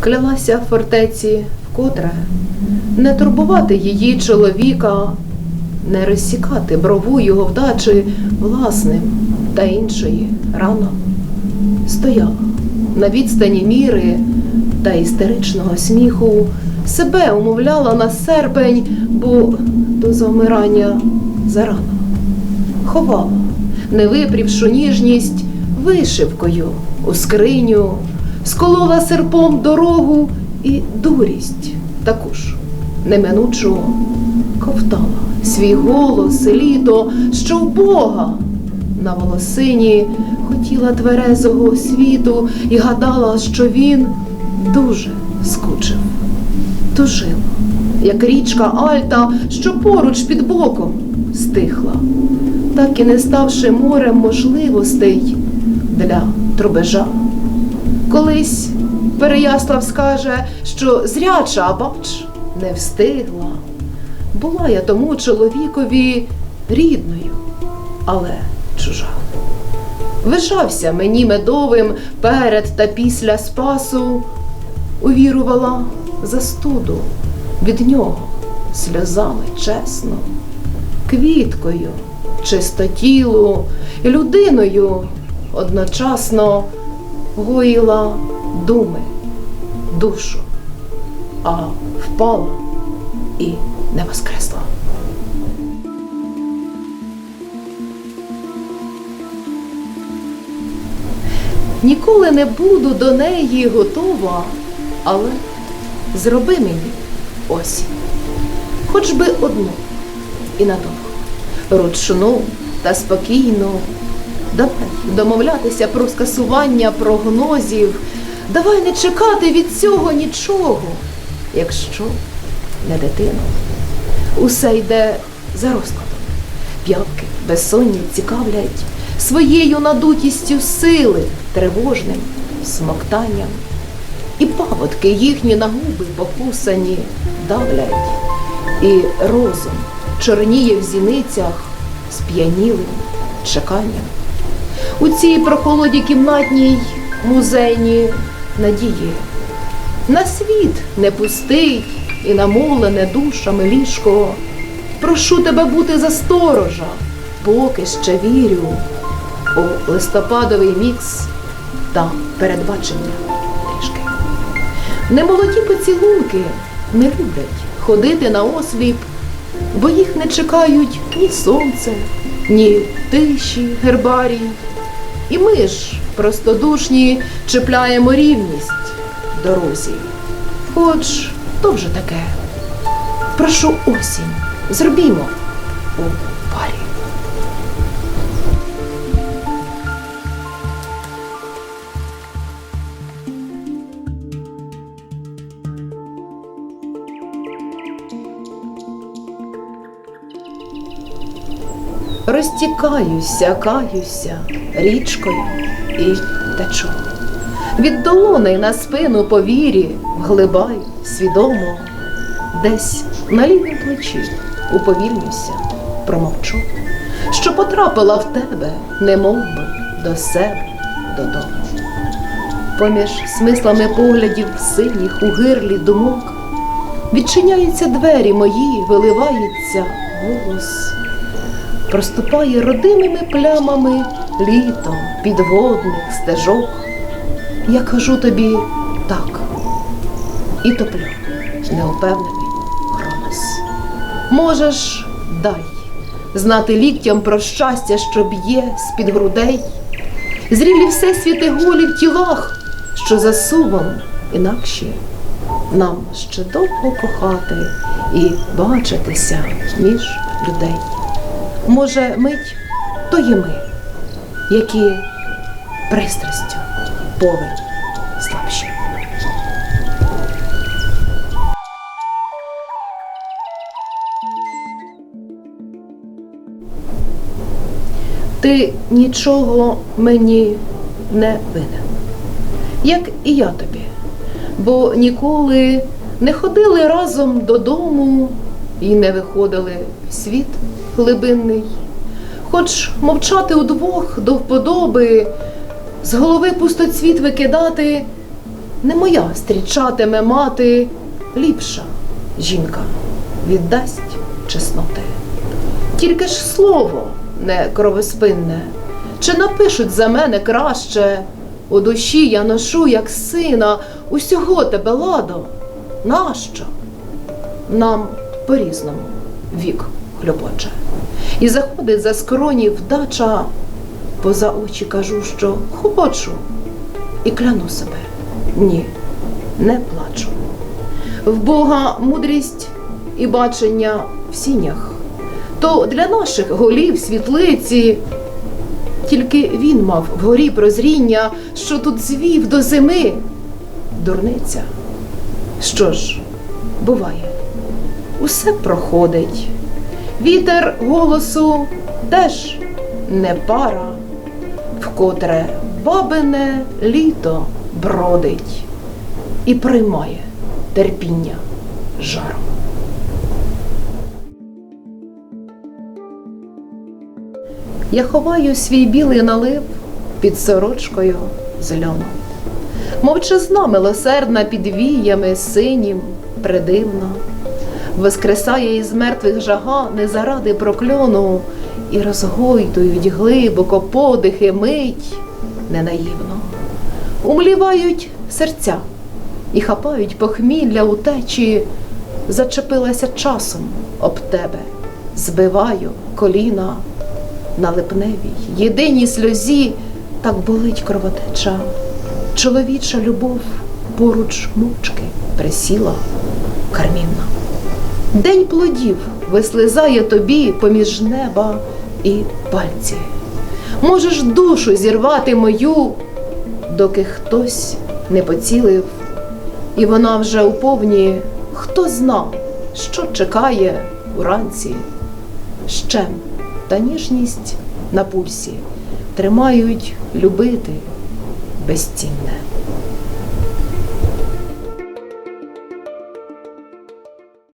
Клялася фортеці вкотре не турбувати її чоловіка, не розсікати брову його вдачі власним та іншої рано. Стояла на відстані міри та істеричного сміху, себе умовляла на серпень, бо до завмирання зарано. Ховала, не випрівшу ніжність вишивкою у скриню, сколола серпом дорогу і дурість також неминучу ковтала свій голос, літо, що в Бога на волосині хотіла тверезого світу і гадала, що він дуже скучив. Тужила, як річка Альта, що поруч під боком стихла, так і не ставши морем можливостей для трубежа. Колись Переяслав скаже, що зряча, а бач, не встигла. Була я тому чоловікові рідною, але чужа. Вишався мені медовим перед та після спасу, увірувала застуду від нього сльозами чесно, квіткою, чистотілу, людиною одночасно гоїла думи, душу, а впала і не воскресла. Ніколи не буду до неї готова, але зроби мені осінь, хоч би одну і надовго, ручну та спокійну. Домовлятися про скасування прогнозів, давай не чекати від цього нічого, якщо не дитину. Усе йде за розкладом. П'ятки безсонні цікавлять своєю надутістю сили, тривожним смоктанням. І паводки їхні на губи покусані давлять, і розум чорніє в зіницях сп'янілим чеканням. У цій прохолоді кімнатній музейні надії. На світ не пустий і намовлене душами ліжко. Прошу тебе бути за сторожа, поки ще вірю у листопадовий мікс та передбачення трішки. Немолоді поцілунки не люблять ходити на осліп, бо їх не чекають ні сонце, ні тиші, гербарій. І ми ж, простодушні, чіпляємо рівність дорозі. Хоч то вже таке. Прошу осінь, зробімо у парі. Розтікаюся, каюся річкою і течу. Від долони на спину повірі вглибай свідомо, десь на лівім плечі уповільнюся, промовчу, що потрапила в тебе, немов би до себе додому. Поміж смислами поглядів синіх у гирлі думок відчиняються двері мої, виливається голос проступає родимими плямами літом підводних стежок. Я кажу тобі так і топлю неупевнений Хронос. Можеш дай знати ліктям про щастя, що б'є з-під грудей, зрілі всесвіти голі в тілах, що за сумом інакші. Нам ще довго кохати і бачитися між людей. Може, мить то є ми, які пристрастю повень слабші. Ти нічого мені не винен, як і я тобі, бо ніколи не ходили разом додому і не виходили в світ глибинний. Хоч мовчати удвох до вподоби, з голови пустоцвіт викидати, не моя стрічатиме мати, ліпша жінка віддасть чесноти. Тільки ж слово не кровоспинне, чи напишуть за мене краще, у душі я ношу, як сина, усього тебе ладо. Нащо? Нам по-різному вік хлюпоче. І заходить за скроні вдача, поза очі кажу, що хочу, і кляну себе. Ні, не плачу. В Бога мудрість і бачення в сінях. То для наших голів світлиці тільки він мав вгорі прозріння, що тут звів до зими. Дурниця. Що ж, буває, усе проходить. Вітер голосу теж не пара, вкотре бабине літо бродить і приймає терпіння жаром. Я ховаю свій білий налив під сорочкою з льону. Мовчазна милосердна під віями синім, придивна, воскресає із мертвих жага не заради прокльону, і розгойдують глибоко подихи мить ненаївно, умлівають серця і хапають похмілля утечі, зачепилася часом об тебе, збиваю коліна на липневій, єдиній сльозі. Так болить кровотеча. Чоловіча любов поруч мовчки присіла кармінна. День плодів вислизає тобі поміж неба і пальці. Можеш душу зірвати мою, доки хтось не поцілив, і вона вже у повні, хто знав, що чекає уранці. Щем та ніжність на пульсі тримають любити безцінне.